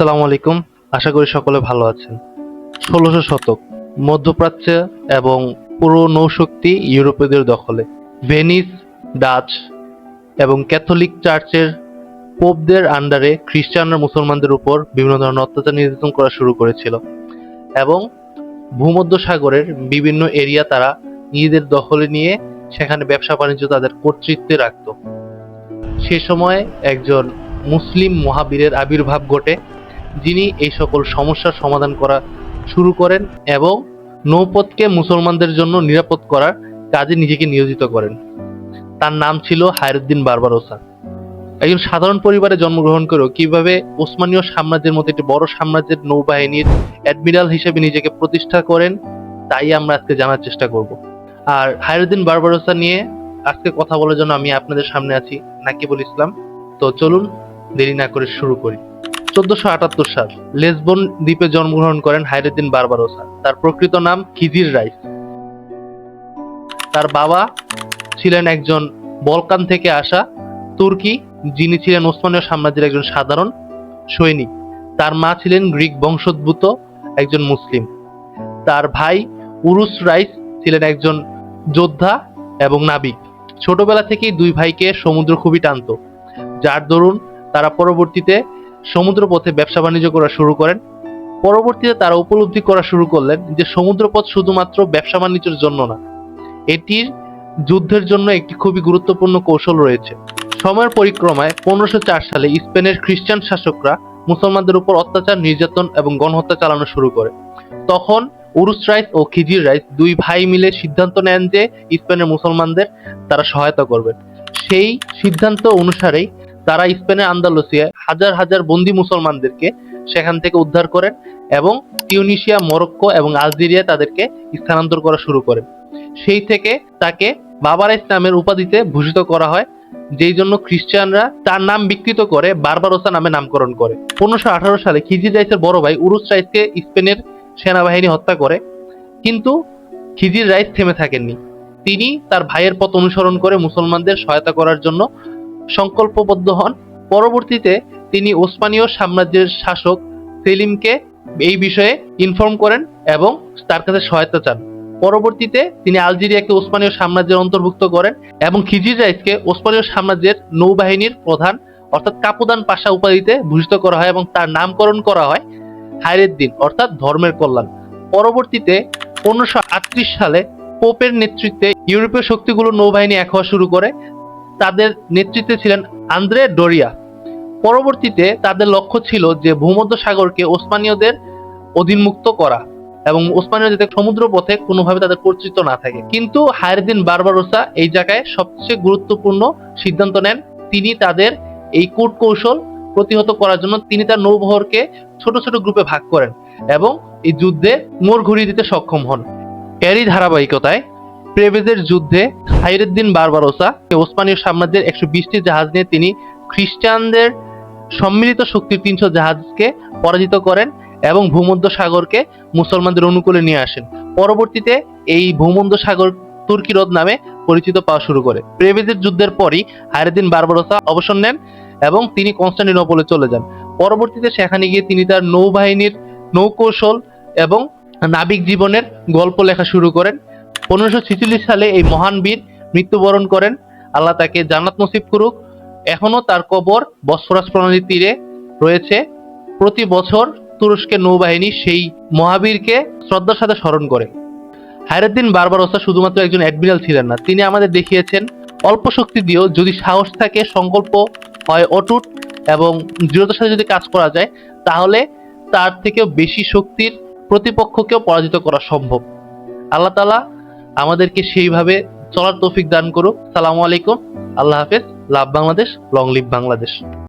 আসসালামু আলাইকুম। আশা করি সকলে ভালো আছেন। ষোলোশো শতক, মধ্যপ্রাচ্য এবং পুরো নৌশক্তি ইউরোপীয়দের দখলে। ভেনিস, ডাচ এবং ক্যাথলিক চার্চের পোপদের আন্ডারে খ্রিস্টানরা মুসলমানদের উপর বিভিন্ন ধরনের অত্যাচার নির্যাতন করা শুরু করেছিল এবং ভূমধ্য সাগরের বিভিন্ন এরিয়া তারা নিজেদের দখলে নিয়ে সেখানে ব্যবসা বাণিজ্য তাদের কর্তৃত্বে রাখত। সে সময় একজন মুসলিম মহাবীরের আবির্ভাব ঘটে। যিনি এই সকল সমস্যার সমাধান করা শুরু করেন এবং নৌপথকে মুসলমানদের জন্য নিরাপদ করার কাজে নিজেকে নিয়োজিত করেন। তার নাম ছিল হায়রুদ্দিন বারবারোসা একজন সাধারণ পরিবারে জন্মগ্রহণ করেও কীভাবে ওসমানীয় সাম্রাজ্যের মতো একটি বড় সাম্রাজ্যের নৌবাহিনীর অ্যাডমিরাল হিসেবে নিজেকে প্রতিষ্ঠা করেন, তাই আমরা আজকে জানার চেষ্টা করব। আর হায়রুদ্দিন বারবারোসা নিয়ে আজকে কথা বলার জন্য আমি আপনাদের সামনে আছি, নাকিবুল ইসলাম। তো চলুন, দেরি না করে শুরু করি। চোদ্দশো আটাত্তর সাল লেসবন দ্বীপে জন্মগ্রহণ করেন হায়রুদ্দিন বারবারোসা। তার প্রকৃত নাম খিজির রাইস। তার বাবা ছিলেন একজন বলকান থেকে আসা তুর্কি, যিনি ছিলেন ওসমানীয় সাম্রাজ্যের একজন সাধারণ সৈনিক। তার মা ছিলেন গ্রিক বংশোদ্ভূত একজন মুসলিম। তার ভাই উরুস রাইস ছিলেন একজন যোদ্ধা এবং নাবিক। ছোটবেলা থেকেই দুই ভাইকে সমুদ্র খুবই টানতো। যার দরুন তারা পরবর্তীতে সমুদ্র পথে ব্যবসা বাণিজ্য করা শুরু করেন। পরবর্তীতে তারা উপলব্ধি করা শুরু করলেন যে সমুদ্রপথ শুধুমাত্র ব্যবসা বাণিজ্যের জন্য না, এটির যুদ্ধের জন্য একটি খুবই গুরুত্বপূর্ণ কৌশল রয়েছে। সময়ের পরিক্রমায় পনেরোশো সালে স্পেনের খ্রিস্টান শাসকরা মুসলমানদের উপর অত্যাচার, নির্যাতন এবং গণহত্যা চালানো শুরু করে। তখন উরুস রাইস ও খিজির রাইস দুই ভাই মিলে সিদ্ধান্ত নেন যে স্পেনের মুসলমানদের তারা সহায়তা করবেন সেই সিদ্ধান্ত অনুসারেই তারা স্পেনের আন্দালুসিয়ায় হাজার হাজার বন্দি মুসলমানদেরকে সেখান থেকে উদ্ধার করেন এবং টিউনিশিয়া মরক্কো এবং আলজেরিয়া তাদেরকে স্থানান্তর করা শুরু করেন। সেই থেকে তাকে বাবারাইস নামের উপাধিতে ভূষিত করা হয়, যেই জন্য খ্রিস্টানরা তার নাম বিকৃত করে বারবারোসা নামে নামকরণ করে। পনেরোশো আঠারো সালে খিজির রাইসের বড় ভাই উরুস রাইসকে স্পেনের সেনাবাহিনী হত্যা করে, কিন্তু খিজির রাইস থেমে থাকেননি। তিনি তার ভাইয়ের পথ অনুসরণ করে মুসলমানদের সহায়তা করার জন্য সংকল্পবদ্ধ হন। পরবর্তীতে তিনি ওসমানীয় সাম্রাজ্যের শাসক সেলিমকে এই বিষয়ে ইনফর্ম করেন এবং তার কাছে সহায়তা চান। পরবর্তীতে তিনি আলজেরিয়াকে ওসমানীয় সাম্রাজ্যের অন্তর্ভুক্ত করেন এবং খিজির রাইসকে ওসমানীয় সাম্রাজ্যের নৌবাহিনীর প্রধান অর্থাৎ কাপুদান পাশা উপাধিতে ভূষিত করা হয় এবং তার নামকরণ করা হয় হায়রেদ্দিন, অর্থাৎ ধর্মের কল্যাণ। পরবর্তীতে পনেরোশো সালে পোপের নেতৃত্বে ইউরোপীয় শক্তিগুলো নৌবাহিনী এক হওয়া শুরু করে। তাদের নেতৃত্বে ছিলেন আন্দ্রে ডোরিয়া। পরবর্তীতে তাদের লক্ষ্য ছিল যে ভূমধ্য সাগরকে ওসমানীয়দের অধীনমুক্ত করা এবং ওসমানীয় যাতে সমুদ্র পথে কোনোভাবে তাদের কর্তৃত্ব না থাকে। কিন্তু হায়রদিন বারবারোসা এই জায়গায় সবচেয়ে গুরুত্বপূর্ণ সিদ্ধান্ত নেন। তিনি তাদের এই কূট কৌশল প্রতিহত করার জন্য তিনি তার নৌবহরকে ছোট ছোট গ্রুপে ভাগ করেন এবং এই যুদ্ধে মোড় ঘুরিয়ে দিতে সক্ষম হন। এরই ধারাবাহিকতায় প্রেবেজের যুদ্ধে হাইরুদ্দিন বারবারোসা ওসমানীয় সাম্রাজ্যের একশো বিশটি জাহাজ নিয়ে তিনি খ্রিস্টানদের সম্মিলিত শক্তির তিনশো জাহাজকে পরাজিত করেন এবং ভূমধ্য সাগরকে মুসলমানদের অনুকূলে নিয়ে আসেন। পরবর্তীতে এই ভূমধ্য সাগর তুর্কি হ্রদ নামে পরিচিত পাওয়া শুরু করে। প্রেবেজের যুদ্ধের পরই হায়রুদ্দিন বারবারোসা অবসর নেন এবং তিনি কনস্টান্টিনোপলে চলে যান। পরবর্তীতে সেখানে গিয়ে তিনি তার নৌবাহিনীর নৌকৌশল এবং নাবিক জীবনের গল্প লেখা শুরু করেন। পনেরোশো সালে এই মহান বীর মৃত্যুবরণ করেন। আল্লাহ তাকে জান্নাত নসিব করুক। এখনও তার কবর বসফরাস প্রণালীর তীরে রয়েছে। প্রতি বছর তুরস্কের নৌবাহিনী সেই মহাবীরকে শ্রদ্ধার সাথে স্মরণ করে। হায়রুদ্দিন বারবারোসা শুধুমাত্র একজন অ্যাডমিরাল ছিলেন না, তিনি আমাদের দেখিয়েছেন, অল্প শক্তি দিয়েও যদি সাহস থাকে, সংকল্প হয় অটুট এবং দৃঢ়তার সাথে যদি কাজ করা যায়, তাহলে তার থেকেও বেশি শক্তির প্রতিপক্ষকেও পরাজিত করা সম্ভব। আল্লাহ তালা আমাদেরকে সেইভাবে চলার তৌফিক দান করুক। সালামু আলাইকুম। আল্লাহ হাফেজ। Love Bangladesh, long live Bangladesh.